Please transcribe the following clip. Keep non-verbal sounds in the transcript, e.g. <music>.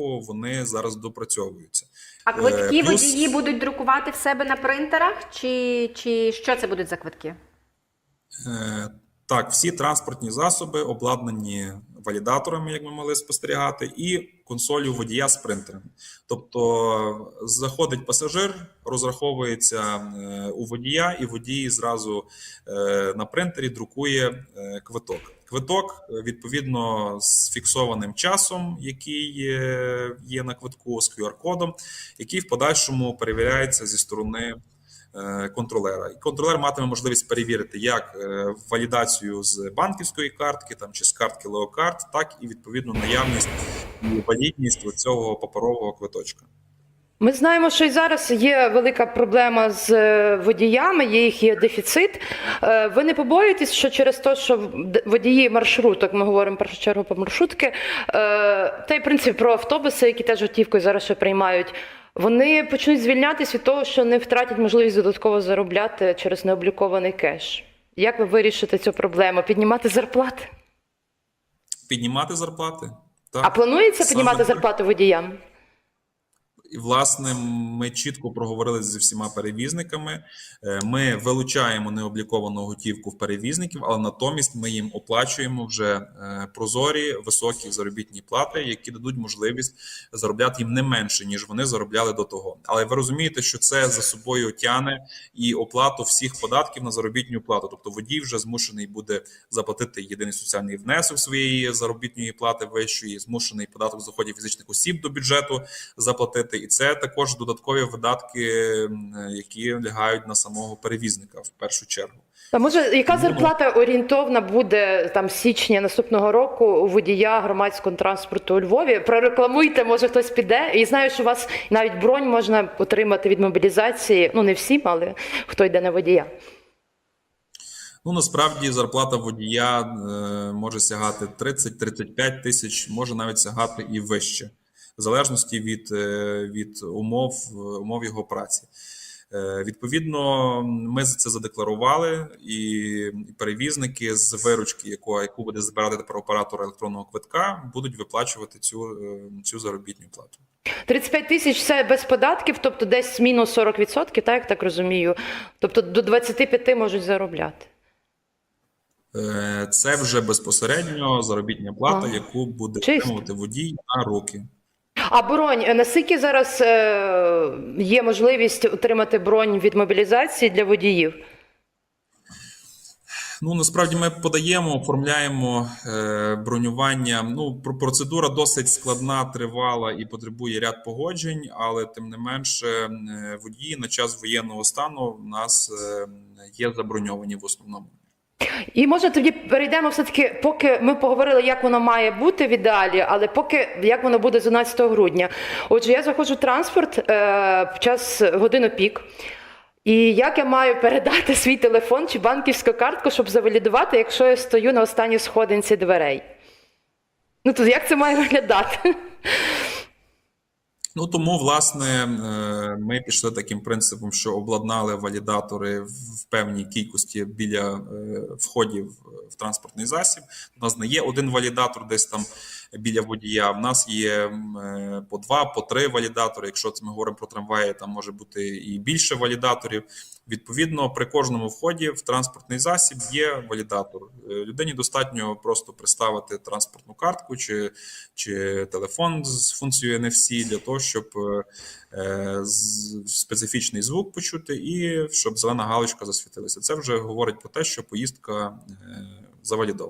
вони зараз допрацьовуються. А квитки Е, плюс- водії будуть друкувати в себе на принтерах, чи, чи що це будуть за квитки? Так, всі транспортні засоби обладнані валідаторами, як ми могли спостерігати, і консолью водія з принтерами. Тобто заходить пасажир, розраховується е, у водія, і водій зразу е, на принтері друкує е, квиток. Квиток відповідно з фіксованим часом, який є на квитку з QR-кодом, який в подальшому перевіряється зі сторони контролера. І контролер матиме можливість перевірити як е, валідацію з банківської картки там, чи з картки Леокарт, так і відповідно наявність і валідність цього паперового квиточка. Ми знаємо, що і зараз є велика проблема з е, водіями, є їх є дефіцит. Е, Ви не побоюєтесь, що через те, що водії маршруток, ми говоримо в першу чергу про маршрутки, е, та й в принципі про автобуси, які теж готівкою зараз ще приймають, вони почнуть звільнятися від того, що не втратять можливість додатково заробляти через необлікований кеш. Як ви вирішите цю проблему? Піднімати зарплати? Піднімати зарплати. Так. А планується Саме піднімати так. зарплату водіям? І, власне, ми чітко проговорили зі всіма перевізниками. Е, Ми вилучаємо необліковану готівку в перевізників, але натомість ми їм оплачуємо вже е, прозорі високі заробітні плати, які дадуть можливість заробляти їм не менше, ніж вони заробляли до того. Але ви розумієте, що це за собою тягне і оплату всіх податків на заробітну плату. Тобто водій вже змушений буде заплатити єдиний соціальний внесок своєї заробітної плати вищої, змушений податок з доходів фізичних осіб до бюджету заплатити, і це також додаткові видатки, які лягають на самого перевізника в першу чергу. А може, яка зарплата орієнтовна буде там січня наступного року у водія громадського транспорту у Львові? Прорекламуйте, може хтось піде. І знаю, що у вас навіть бронь можна отримати від мобілізації. Ну не всім, але хто йде на водія. Ну насправді зарплата водія е, може сягати 30-35 тисяч, може навіть сягати і вище, в залежності від, е, від умов, умов його праці. Е, Відповідно, ми це задекларували, і перевізники з виручки, яку, яку буде збирати тепер оператор електронного квитка, будуть виплачувати цю, е, цю заробітну плату. 35 тисяч це без податків, тобто десь мінус 40%, так я так розумію. Тобто до 25 можуть заробляти. Це вже безпосередньо заробітня плата, А, яку буде чисто. отримувати водій на руки. А бронь, е, наскільки зараз е, є можливість отримати бронь від мобілізації для водіїв? Ну насправді ми подаємо, оформляємо е, бронювання. Ну про- процедура досить складна, тривала і потребує ряд погоджень, але тим не менше е, водії на час воєнного стану в нас є заброньовані в основному. І може тоді перейдемо все-таки, поки ми поговорили, як воно має бути в ідеалі, але поки як воно буде з 11 грудня. Отже, я заходжу в транспорт е, в час годину пік. І як я маю передати <laughs> свій телефон чи банківську картку, щоб завалідувати, якщо я стою на останній сходинці дверей? Ну то як це має виглядати? <laughs> Ну тому, власне, е, ми пішли таким принципом, що обладнали валідатори в певній кількості біля е, входів в транспортний засіб. У нас не є один валідатор десь там біля водія. В нас є е, по два, по три валідатори. Якщо це ми говоримо про трамваї, там може бути і більше валідаторів. Відповідно, при кожному вході в транспортний засіб є валідатор. Е, Людині достатньо просто приставити транспортну картку чи, чи телефон з функцією NFC для того, щоб е, з- специфічний звук почути, і щоб зелена галочка засвітилася. Це вже говорить про те, що поїздка е, завалідована.